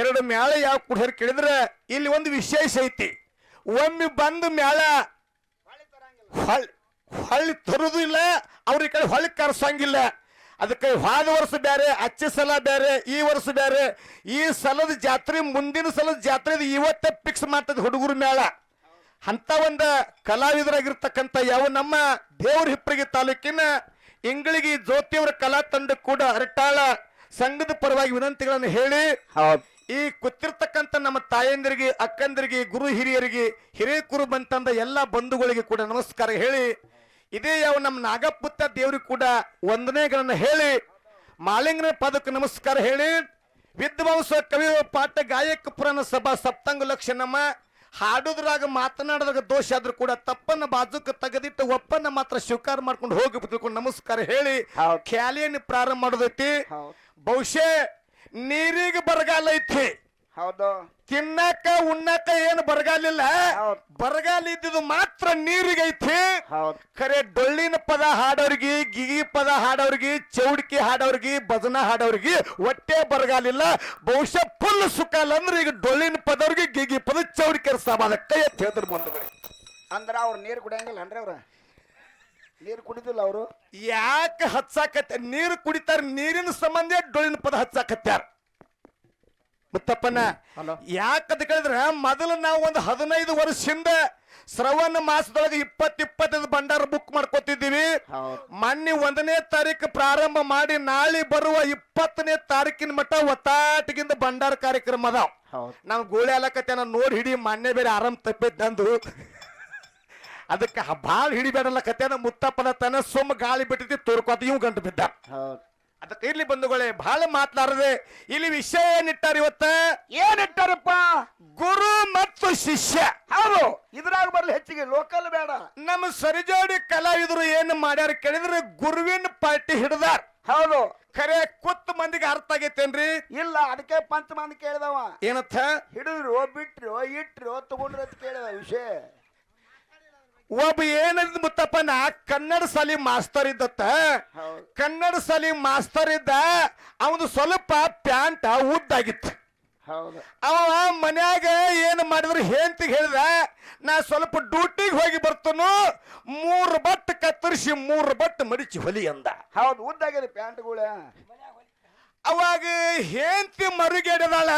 ಎರಡು ಮ್ಯಾಳ ಯಾವ ಕುಡಿಯರ್ ಕೇಳಿದ್ರೆ ಇಲ್ಲಿ ಒಂದು ವಿಶೇಷ ಐತಿ. ಒಮ್ಮೆ ಬಂದ ಮ್ಯಾಳ ಹೊಳ್ ಹೊಳ್ಳಿ ತರುದು ಇಲ್ಲ ಅವ್ರ ಕಡೆ ಹೊಳ್ಳಿ ಕರ್ಸಂಗಿಲ್ಲ. ಅದಕ್ಕೆ ಹಾದ ವರ್ಷ ಬೇರೆ ಅಚ್ಚ ಸಲ ಬೇರೆ ಈ ವರ್ಷ ಬೇರೆ ಈ ಸಲದ ಜಾತ್ರೆ, ಮುಂದಿನ ಸಲದ ಜಾತ್ರೆ ಇವತ್ತೇ ಫಿಕ್ಸ್ ಮಾಡ್ತದೆ ಹುಡುಗರ ಮೇಳ ಅಂತ ಒಂದ ಕಲಾವಿದರಾಗಿರ್ತಕ್ಕಂಥ ಯಾವ ನಮ್ಮ ದೇವ್ರ ಹಿಪ್ಪರಿಗೆ ತಾಲೂಕಿನ ಇಂಗಳಿಗೆ ಜ್ಯೋತಿಯವರ ಕಲಾ ತಂಡ ಕೂಡ ಹರಟಾಳ ಸಂಘದ ಪರವಾಗಿ ವಿನಂತಿಗಳನ್ನು ಹೇಳಿ ಈ ಕೂತಿರ್ತಕ್ಕಂಥ ನಮ್ಮ ತಾಯಂದಿರಿಗೆ ಅಕ್ಕಂದಿರಿಗೆ ಗುರು ಹಿರಿಯರಿಗೆ ಹಿರೇಕುರು ಬಂತಂದ ಎಲ್ಲ ಬಂಧುಗಳಿಗೆ ಕೂಡ ನಮಸ್ಕಾರ ಹೇಳಿ ಇದೇ ಯಾವ ನಮ್ಮ ನಾಗಪುತ್ತ ದೇವ್ರಿಗೆ ಕೂಡ ವಂದನೆಗಳನ್ನ ಹೇಳಿ ಮಾಲಿಂಗನ ಪದಕ್ಕೆ ನಮಸ್ಕಾರ ಹೇಳಿ ವಿದ್ವಾಂಸ ಕವಿ ಪಾಠ ಗಾಯಕ ಪುರಾಣ ಸಭಾ ಸಪ್ತಂಗ ಲಕ್ಷ ನಮ್ಮ ಹಾಡುದ್ರಾಗ ಮಾತನಾಡಿದಾಗ ದೋಷ ಆದ್ರೂ ಕೂಡ ತಪ್ಪನ್ನ ಬಾಜುಕ ತೆಗೆದಿಟ್ಟು ಒಪ್ಪನ್ನ ಮಾತ್ರ ಸ್ವೀಕಾರ ಮಾಡ್ಕೊಂಡು ಹೋಗಿ ತಿಳ್ಕೊಂಡು ನಮಸ್ಕಾರ ಹೇಳಿ. ಖ್ಯಾಲಿಯನ್ನು ಪ್ರಾರಂಭ ಮಾಡೋದೈತಿ. ಬಹುಶಃ ನೀರಿಗೆ ಬರಗಾಲ ಐತಿ. ಹೌದು. ತಿನ್ನಕ ಉಣ್ಣಕ ಏನು ಬರಗಾಲಿಲ್ಲ. ಬರಗಾಲ ಇದ್ದಿದ್ದು ಮಾತ್ರ ನೀರಿಗೆ ಐತಿ. ಹೌದ್. ಖರೆ ಡೊಳ್ಳಿನ ಪದ ಹಾಡೋರ್ಗಿ ಗಿಗಿ ಪದ ಹಾಡೋರ್ಗಿ ಚೌಡಿಕೆ ಹಾಡೋರ್ಗಿ ಭಜನ ಹಾಡೋರ್ಗಿ ಒಟ್ಟೆ ಬರಗಾಲಿಲ್ಲ. ಬಹುಶಃ ಫುಲ್ ಸುಖ ಅಲ್ಲ ಅಂದ್ರೆ ಈಗ ಡೊಳ್ಳಿನ ಪದವ್ರಿಗೆ ಗಿಗಿ ಪದ ಚೌಡಿಕೆ ಸಮಾನ ಕೈ ಎತ್ತಿ ಹೇಳಿದ್ರು ಮುಂದೆ ಅಂದ್ರೆ ಅವ್ರು ನೀರ್ ಕುಡಿಯಂಗಿಲ್ಲ ಅಂದ್ರೆ ಅವ್ರ? ನೀರು ಕುಡಿದಿಲ್ಲ ಅವರು? ಯಾಕೆ ಹಚ್ಚಾಕತ್ತ ನೀರು ಕುಡಿತಾರ ನೀರಿನ ಸಂಬಂಧ ಡೊಳ್ಳಿನ ಪದ ಹಚ್ಚಾಕತ್ಯಾರ ಮುತ್ತಪ್ಪನ ಯಾಕಂತ ಕೇಳಿದ್ರೆ ಮೊದಲು ನಾವು ಒಂದು ಹದಿನೈದು ಹಿಂದೆ ಶ್ರವಣ ಮಾಸದೊಳಗೆ ಇಪ್ಪತ್ ಇಪ್ಪತ್ತೈದು ಭಂಡಾರ ಬುಕ್ ಮಾಡ್ಕೊತಿದ್ದೀವಿ. ಮೊನ್ನೆ ಒಂದನೇ ತಾರೀಕು ಪ್ರಾರಂಭ ಮಾಡಿ ನಾಳೆ ಬರುವ ಇಪ್ಪತ್ತನೇ ತಾರೀಕಿನ ಮಟ್ಟ ಒತ್ತಾಟಗಿಂದ ಭಂಡಾರ ಕಾರ್ಯಕ್ರಮ ಅದಾವ ನಾವು ಗೋಳಿ ಅಲಕತ್ತೆ ನಾನು ನೋಡಿ ಹಿಡಿ ಮೊನ್ನೆ ಬೇರೆ ಆರಾಮ್ ತಪ್ಪಿದ್ದಂದು. ಅದಕ್ಕೆ ಭಾಳ ಹಿಡಿಬೇಡಲ್ಲ ಕತ್ಯಾನ ಮುತ್ತಪ್ಪನ ತನ ಸುಮ್ಮ ಗಾಳಿ ಬಿಟ್ಟಿದ್ದಿ ತೋರ್ಕೊತ ಇವ್ ಗಂಟು ಬಿದ್ದ. ಅದಕ್ಕೆ ಇರ್ಲಿ ಬಂಧುಗಳೇ ಬಹಳ ಮಾತನಾಡದೆ ಇಲ್ಲಿ ವಿಷಯ ಏನಿಟ್ಟಾರ ಇವತ್ತ? ಏನಿಟ್ಟಾರಪ್ಪ? ಗುರು ಮತ್ತು ಶಿಷ್ಯ. ಹೌದು ಇದ್ರಾಗ ಬರ್ಲಿ ಹೆಚ್ಚಿಗೆ ಲೋಕಲ್ ಬೇಡ. ನಮ್ಮ ಸರಿಜೋಡಿ ಕಲಾವಿದರು ಏನು ಮಾಡ್ಯಾರ ಕೇಳಿದ್ರೆ ಗುರುವಿನ ಪಾರ್ಟಿ ಹಿಡ್ದಾರ. ಹೌದು. ಖರೆ ಕುತ್ತು ಮಂದಿಗೆ ಅರ್ಥ ಆಗೈತೇನ್ರಿ? ಇಲ್ಲ ಅದಕ್ಕೆ ಪಂಚ ಮಂದಿ ಕೇಳಿದವ. ಏನತ್ತ ಹಿಡಿದ್ರು ಬಿಟ್ರು ಇಟ್ರು ತಗೊಂಡ್ರು ಅಂತ ಕೇಳಿದ ವಿಷಯ. ಒಬ್ಬ ಏನಂದ್ ಮುತ್ತಪ್ಪನ ಕನ್ನಡ ಸಾಲಿ ಮಾಸ್ತರ್ ಇದ್ದತ್ತ. ಕನ್ನಡ ಸಾಲಿ ಮಾಸ್ತರ್ ಇದ್ದ ಅವನು ಸ್ವಲ್ಪ ಪ್ಯಾಂಟ್ ಉದ್ದಾಗಿತ್ತು. ಹೌದು. ಅವ ಮನ್ಯಾಗ ಏನು ಮಾಡಿದ್ರು ಹೆಂತಿಗೆ ಹೇಳಿದ ನಾ ಸ್ವಲ್ಪ ಡ್ಯೂಟಿಗೆ ಹೋಗಿ ಬರ್ತನು ಮೂರು ಬಟ್ ಕತ್ತರಿಸಿ ಮೂರು ಬಟ್ ಮಡಿಚಿ ಹೊಲಿ ಅಂದ. ಹೌದು ಉದ್ದಾಗಿದೆ ಪ್ಯಾಂಟ್ಗಳ. ಅವಾಗ ಹೆಂತಿ ಮರುಗೇಡದಾಳ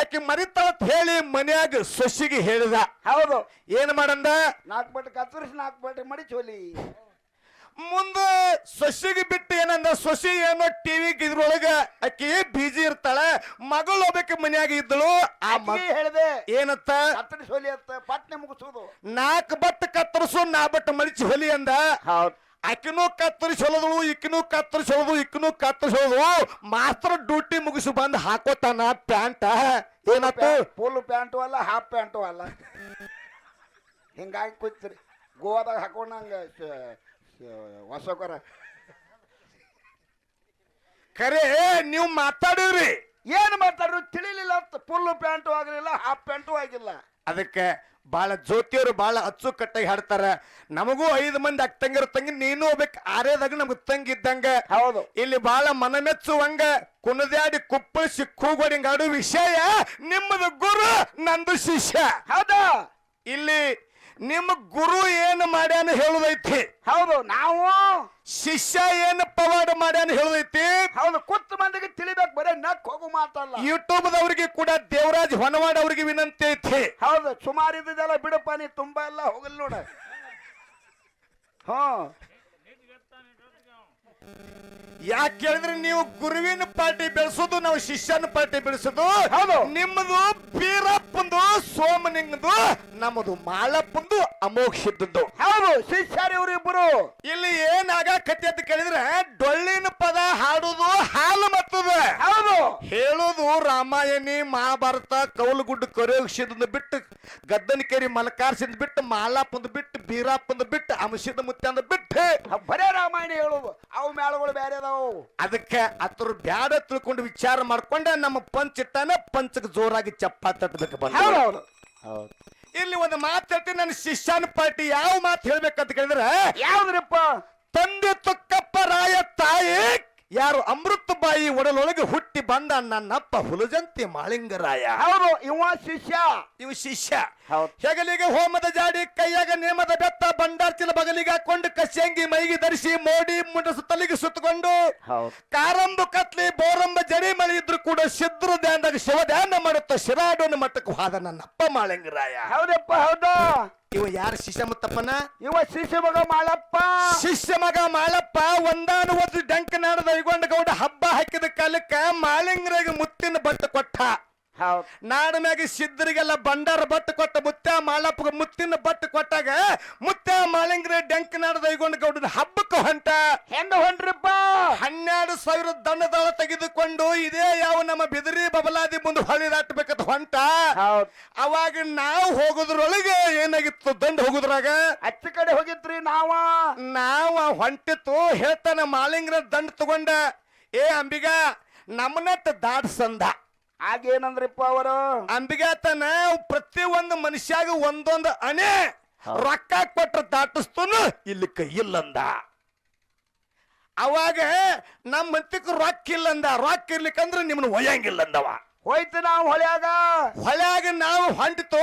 ಆಕೆ ಮರಿತಾಳತ್ ಹೇಳಿ ಮನ್ಯಾಗ ಸೊಸಿಗೆ ಹೇಳಿದ. ಹೌದು. ಏನ್ ಮಾಡಂದ? ನಾಲ್ಕು ಬಟ್ಟೆ ಕತ್ತರಿಸಿ ನಾಲ್ಕು ಬಟ್ಟೆ ಮಡಿ ಚೋಲಿ. ಮುಂದ ಸೊಸಿಗೆ ಬಿಟ್ಟು ಏನಂದ? ಸೊಸಿ ಏನೋ ಟಿವಿ ಇದ್ರೊಳಗ ಆಕಿ ಬಿಜಿ ಇರ್ತಾಳ ಮಗಳು ಹೋಗ್ಬೇಕು ಮನ್ಯಾಗ ಇದ್ದಳು ಆ ಮಗ ಹೇಳಿದೆ ಏನತ್ತ? ಕತ್ತರಿಸಿ ಹೊಲಿ ಅಂತ ಪಟ್ನೆ ಮುಗಿಸೋದು ನಾಲ್ಕು ಬಟ್ಟೆ ಕತ್ತರಿಸು ನಾ ಬಟ್ಟೆ ಮಡಿಚಿ ಹೊಲಿ ಅಂದ. ಹೌದು. ಆಕಿನೂ ಕತ್ತರಿಸಿ ಹೊಲದಳು ಇಕ್ಕಿನೂ ಕತ್ತರಿಸಿ ಹೊಲದು ಇಕ್ಕಿನೂ ಕತ್ತರಿಸಿ ಹೊಲದು ಮಾಸ್ತರ ಡ್ಯೂಟಿ ಮುಗಿಸಿ ಬಂದು ಹಾಕೋತಾನ ಪ್ಯಾಂಟ. ಏನಪ್ಪ ಫುಲ್ ಪ್ಯಾಂಟು ಅಲ್ಲ ಹಾಫ್ ಪ್ಯಾಂಟು ಅಲ್ಲ. ಹಿಂಗಾಗಿ ಕೂತ್ರಿ. ಗೋವಾದಾಗ ಹಾಕೊಂಡಂಗ ಹೊಸಕರ. ಖರೆ ನೀವು ಮಾತಾಡಿದ್ರಿ ಏನು ಮಾತಾಡ್ರು? ತಿಳಿಲಿಲ್ಲ ಅಂತ. ಫುಲ್ ಪ್ಯಾಂಟು ಆಗಲಿಲ್ಲ ಹಾಫ್ ಪ್ಯಾಂಟು ಆಗಿಲ್ಲ. ಅದಕ್ಕೆ ಬಹಳ ಜ್ಯೋತಿಯವರು ಬಹಳ ಅಚ್ಚುಕಟ್ಟಾಗಿ ಹಾಡ್ತಾರೆ. ನಮಗೂ ಐದು ಮಂದಿ ಅಕ್ಕಂಗಿರ ತಂಗಿ ನೀನು ಹೋಗ್ಬೇಕು ಆರೇದಾಗ ನಮ್ಗೆ ತಂಗಿದ್ದಂಗ ಹೌದು. ಇಲ್ಲಿ ಬಹಳ ಮನಮೆಚ್ಚುವಂಗ ಕುಣದ್ಯಾಡಿ ಸಿಕ್ಕೋಗೋಡಿ ಕೂಗೋಡಿಂಗಾಡು ವಿಷಯ ನಿಮ್ಮದು ಗುರು ನಂದು ಶಿಷ್ಯ. ಹೌದಾ. ಇಲ್ಲಿ ನಿಮ್ಮ ಗುರು ಏನು ಮಾಡ್ಯಾನ ಹೇಳುದೈತಿ. ಹೌದು ನಾವು ಶಿಷ್ಯ ಏನು ಪವಾಡ ಮಾಡ್ಯಾನ ಹೇಳುದೈತಿ. ಹೌದು ಕುತ್ತ ಮಂದಿಗೆ ತಿಳಿಬೇಕು ಬರೇ ನಕ್ ಹೋಗು ಮಾತಲ್ಲ. ಯೂಟ್ಯೂಬ್ದವ್ರಿಗೆ ಕೂಡ ದೇವರಾಜ್ ಹೊನವಾಡ ಅವರಿಗೆ ವಿನಂತಿ ಐತಿ. ಹೌದು ಸುಮಾರು ಇದ್ದಿದ್ದೆಲ್ಲ ಬಿಡಪ್ಪ ನೀ ತುಂಬಾ ಎಲ್ಲ ಹೋಗಲ್ ನೋಡ. ಹಾ ಯಾಕೆ ಕೇಳಿದ್ರೆ ನೀವು ಗುರುವಿನ ಪಾರ್ಟಿ ಬೆಳೆಸೋದು ನಾವು ಶಿಷ್ಯನ ಪಾರ್ಟಿ ಬೆಳೆಸೋದು. ಹೌದು. ನಿಮ್ಮದು ಬೀರಪ್ಪಂದು ಸೋಮನಿಂಗದು ನಮ್ಮದು ಮಾಲಪ್ಪಂದು ಅಮೋಕ್ಷಿದ್ದದ್ದು ಹೌದು ಶಿಷ್ಯರು ಇವರಿಬ್ಬರು ಇಲ್ಲಿ ಏನಾಗ ಕತ್ತಿ ಅಂತ ಕೇಳಿದ್ರೆ ಡೊಳ್ಳಿನ ಪದ ಹಾಡುದು ಹಾಲು ಮತ್ತದ ಹೌದು ಹೇಳೋದು ರಾಮಾಯಣಿ ಮಹಾಭಾರತ ಕೌಲಗುಡ್ಡ ಕರೆಯೋಗಿಸಿದ ಬಿಟ್ಟು ಗದ್ದನಕೇರಿ ಮಲಕಾರ್ಸಿಂದ ಬಿಟ್ಟು ಮಾಲಾಪಂದ್ ಬಿಟ್ಟು ಬೀರಾಪಂದ್ ಬಿಟ್ಟು ಅಂಶದ ಮುತ್ಯಂದ ಬಿಟ್ಟು. ಬರೇ ರಾಮಾಯಣ ಹೇಳುದು. ಅವು ಮೇಳಗಳು ಬೇರೆ ಅದಾವು. ಅದಕ್ಕೆ ಅದ್ರ ಬ್ಯಾಡ ತಿಳ್ಕೊಂಡು ವಿಚಾರ ಮಾಡ್ಕೊಂಡೆ ನಮ್ಮ ಪಂಚ ಇಟ್ಟಾನ ಪಂಚಕ್ ಜೋರಾಗಿ ಚಪ್ಪಾ ತಟ್ಟಬೇಕು ಬಂದ. ಇಲ್ಲಿ ಒಂದು ಮಾತು ಹೇಳ್ತೀನಿ ನನ್ನ ಶಿಷ್ಯನ ಪಾರ್ಟಿ ಯಾವ ಮಾತು ಹೇಳ್ಬೇಕಂತ ಕೇಳಿದ್ರೆ ಯಾವ್ದ್ರಪ್ಪ? ಯಾರು ಅಮೃತ ಬಾಯಿ ಒಡಲೊಳಗೆ ಹುಟ್ಟಿ ಬಂದ ನನ್ನಪ್ಪ ಹುಲಜಂತಿ ಮಾಳಿಂಗರಾಯ. ಹೌದು ಇವ ಶಿಷ್ಯ. ಇವ ಶಿಷ್ಯ. ಹೌದು. ಹೆಗಲಿಗೆ ಹೋಮದ ಜಾಡಿ ಕೈಯಾಗ ನೇಮದ ಬೆತ್ತ ಬಂಡಾರ್ಚಿನ ಬಗಲಿಗೆ ಹಾಕೊಂಡು ಕಸಂಗಿ ಮೈಗೆ ಧರಿಸಿ ಮೋಡಿ ಮುಂಡಸು ತಲೆಗೆ ಸುತ್ತಕೊಂಡು ಹೌದು. ಕಾರಂಬು ಕತ್ಲಿ ಬೋರಂಬ ಜಡಿ ಮಳೆ ಇದ್ರು ಕೂಡ ಸಿದ್ರು ಧ್ಯಾನದಾಗ ಶಿವ ಧ್ಯಾನ ಮಾಡುತ್ತ ಶಿರಾಡೋನ ಮಟ್ಟಕ್ಕೆ ಹೋದ ನನ್ನಪ್ಪ ಮಾಳಿಂಗರಾಯ. ಹೌದಪ್ಪ ಹೌದು. ಇವ ಯಾರ ಶಿಷ್ಯ ಮುತ್ತಪ್ಪನ? ಇವ ಶಿಷ್ಯ ಮಗ ಮಾಳಪ್ಪ. ಶಿಷ್ಯ ಮಗ ಮಾಳಪ್ಪ ಒಂದಾನು ಒಂದು ಡಂಕ ನಾಡದ ಐಗೊಂಡ ಗೌಡ ಹಬ್ಬ ಹಾಕಿದ ಕಾಲಕ್ಕ ಮಾಲಿಂಗ್ರಾಗ ಮುತ್ತಿನ ಬಟ್ಟು ಕೊಟ್ಟ. ಹೌದು. ನಾಡ ಮ್ಯಾಗ ಸಿದ್ಧರಿಗೆಲ್ಲ ಬಂಡಾರ ಬಟ್ಟು ಕೊಟ್ಟ ಮುತ್ತ ಮಾಲಪ್ಪ ಮುತ್ತಿನ ಬಟ್ಟು ಕೊಟ್ಟಾಗ ಮುತ್ತ ಮಾಲಿಂಗ್ರೆ ಡೆಂಕ್ ನಾಡದ ಐಗೊಂಡ ಗೌಡನ ಹಬ್ಬಕ್ಕೆ ಹೊಂಟ. ಹೆಂಗ ಹೊಂಡ್ರಪ್ಪ ಹನ್ನೆರಡು ಸಾವಿರ ದಂಡದಾಳ ತೆಗೆದುಕೊಂಡು ಇದೇ ಯಾವ ನಮ್ಮ ಬಿದಿರಿ ಬಬಲಾದಿ ಮುಂದೆ ಹೊಳಿ ದಾಟಬೇಕಂತ ಹೊಂಟ. ಹೌದು. ಅವಾಗ ನಾವು ಹೋಗೋದ್ರೊಳಗೆ ಏನಾಗಿತ್ತು ದಂಡ ಹೋಗುದ್ರಾಗ? ಅಚ್ಚ ಕಡೆ ಹೋಗಿದ್ರಿ ನಾವ. ನಾವ ಹೊಂಟಿತ್ತು ಹೇಳ್ತಾನ ಮಾಲಿಂಗ್ರ ದಂಡ ತಗೊಂಡ. ಏ ಅಂಬಿಗ ನಮ್ಮನಟ್ ದಾಡ್ಸಂದ ಆಗೇನಂದ್ರಿಪ್ಪ ಅವರು? ಅಂಬಿಗಾತನ ಪ್ರತಿ ಒಂದು ಮನುಷ್ಯಾಗ ಒಂದೊಂದು ಅಣೆ ರೊಕ್ಕ ಕೊಟ್ರ ದಾಟಿಸ್ತನು ಇಲ್ಲಿ ಕೈ ಇಲ್ಲಂದ. ಅವಾಗ ನಮ್ಮ ಮಂತಿಕ್ ರೊಕ್ಕ ಇಲ್ಲಂದ. ರೊಕ್ಕ ಇರ್ಲಿಕ್ಕಂದ್ರೆ ನಿಮ್ಮನ್ನ ಒಯ್ಯಂಗಿಲ್ಲಂದವ. ಹೋಯ್ತು ನಾವು ಹೊಳ್ಯಾಗ. ಹೊಳ್ಯಾಗ ನಾವು ಹೊಂಟಿತು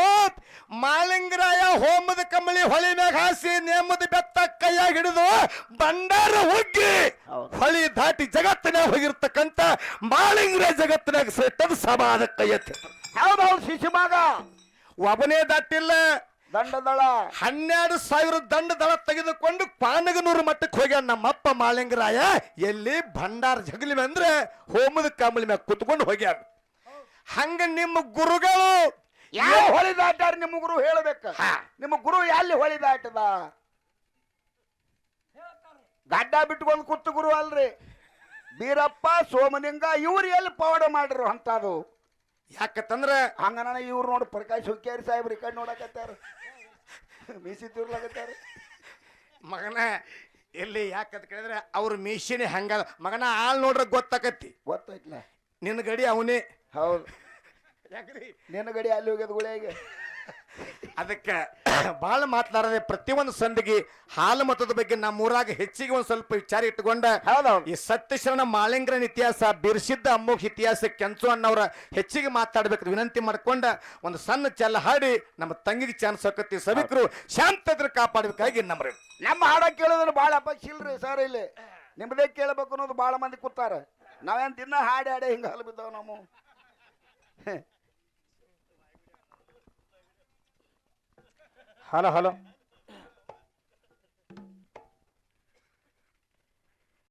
ಮಾಲಿಂಗರಾಯ ಹೋಮದ ಕಮಳಿ ಹೊಳಿ ಮ್ಯಾಗ ಹಾಸಿ ನೇಮದ ಬೆತ್ತ ಕೈಯಾಗ ಹಿಡಿದು ಬಂಡಾರ ಹುಗ್ಗಿ. ಹೊಳಿ ದಾಟಿ ಜಗತ್ತಿನಾಗ ಹೋಗಿರ್ತಕ್ಕಂತ ಮಾಲಿಂಗರಾಯ ಜಗತ್ತಿನಾಗ ಸೆಟ್ಟದ ಸಮಾದ ಕೈಯತ್ತೆ ಹೌದು ಹೌದು ಶಿಷ್ಯ ಮಗ? ಒಬ್ಬನೇ ದಾಟಿಲ್ಲ ದಂಡದಳ. ಹನ್ನೆರಡು ಸಾವಿರ ದಂಡದಳ ತೆಗೆದುಕೊಂಡು ಪಾನಗನೂರು ಮಟ್ಟಕ್ಕೆ ಹೋಗ್ಯಾನ ನಮ್ಮಪ್ಪ ಮಾಲಿಂಗರಾಯ. ಎಲ್ಲಿ ಭಂಡಾರ ಜಗಲಿ ಅಂದ್ರೆ ಹೋಮದ ಕಮಳಿ ಮ್ಯಾಗ ಕುತ್ಕೊಂಡು ಹೋಗ್ಯಾನ. ಹಂಗ ನಿಮ್ಮ ಗುರುಗಳು ಯಾವ ಹೊಳಿ ದಾಟ್ಯಾರ ನಿಮ್ಮ ಗುರು ಹೇಳಬೇಕ? ನಿಮ್ಮ ಗುರು ಎಲ್ಲಿ ಹೊಳಿ ದಾಟದ ಗಡ್ಡ ಬಿಟ್ಕೊಂಡು ಕೂತು ಗುರು ಅಲ್ರಿ. ಬೀರಪ್ಪ ಸೋಮಲಿಂಗ ಇವ್ರು ಎಲ್ಲಿ ಪವಾಡ ಮಾಡ್ರು ಅಂತದು? ಯಾಕಂತಂದ್ರ ಹಂಗ ನಾನು ಇವ್ರು ನೋಡಿ ಪ್ರಕಾಶ್ ಹುಕ್ಕೇರಿ ಸಾಹೇಬ್ ಕಡೆ ನೋಡಕತ್ತಾರ. ಮೀಸಿ ತಿರ್ಲಾಕತ್ತಾರ. ಮಗನ ಎಲ್ಲಿ ಯಾಕಂತ ಕೇಳಿದ್ರೆ ಅವ್ರ ಮೀಸಿನ ಹಂಗ ಮಗನ ಆಲ್ ನೋಡ್ರ ಗೊತ್ತಾಕತ್ತಿ. ಗೊತ್ತಾಯ್ತಲ್ಲ ನಿನ್ನ ಗಡಿ ಅವನೇ. ಹೌದು. ಯಾಕ್ರಿ? ನಿನ್ನ ಗಡಿ ಅಲ್ಲಿ ಹೋಗ್ಯದ ಗುಳಿಗೆ ಅದಕ್ಕೆ ಭಾಳ ಮಾತನಾಡದೆ ಪ್ರತಿಯೊಂದು ಸಂದಿಗೆ ಹಾಲು ಮತದ ಬಗ್ಗೆ ನಮ್ಮೂರಾಗ ಹೆಚ್ಚಿಗೆ ಒಂದು ಸ್ವಲ್ಪ ವಿಚಾರ ಇಟ್ಟುಕೊಂಡ ಈ ಸತ್ಯಶರಣ ಮಾಳಿಂಗ್ರನ ಇತಿಹಾಸ ಬಿರ್ಸಿದ್ದ ಅಮ್ಮೋಘ ಇತಿಹಾಸ ಕೆಂಚು ಅನ್ನೋರ ಹೆಚ್ಚಿಗೆ ಮಾತಾಡ್ಬೇಕು ವಿನಂತಿ ಮಾಡ್ಕೊಂಡ ಒಂದು ಸಣ್ಣ ಚೆಲ್ಲ ಹಾಡಿ ನಮ್ಮ ತಂಗಿಗೆ ಚಾನ್ಸ್ ಹಾಕತ್ತಿ ಸಭಿಕರು ಶಾಂತದ್ರ ಕಾಪಾಡಬೇಕಾಗಿ ನಮ್ರಿ. ನಮ್ಮ ಹಾಡ ಕೇಳೋದ್ರ ಭಾಳ ಅಪೇಕ್ಷೆ ಇಲ್ರಿ ಸರ್ ಇಲ್ಲಿ. ನಿಮ್ದೇ ಕೇಳಬೇಕು ಅನ್ನೋದು ಭಾಳ ಮಂದಿ ಕೂತಾರ. ನಾವೇನ್ ದಿನ ಹಾಡಿ ಹಾಡಿ ಹಿಂಗ ಹಲ್ ಬಿದ್ದಾವ ನಾವು ಹಲೋ ಹಲೋ.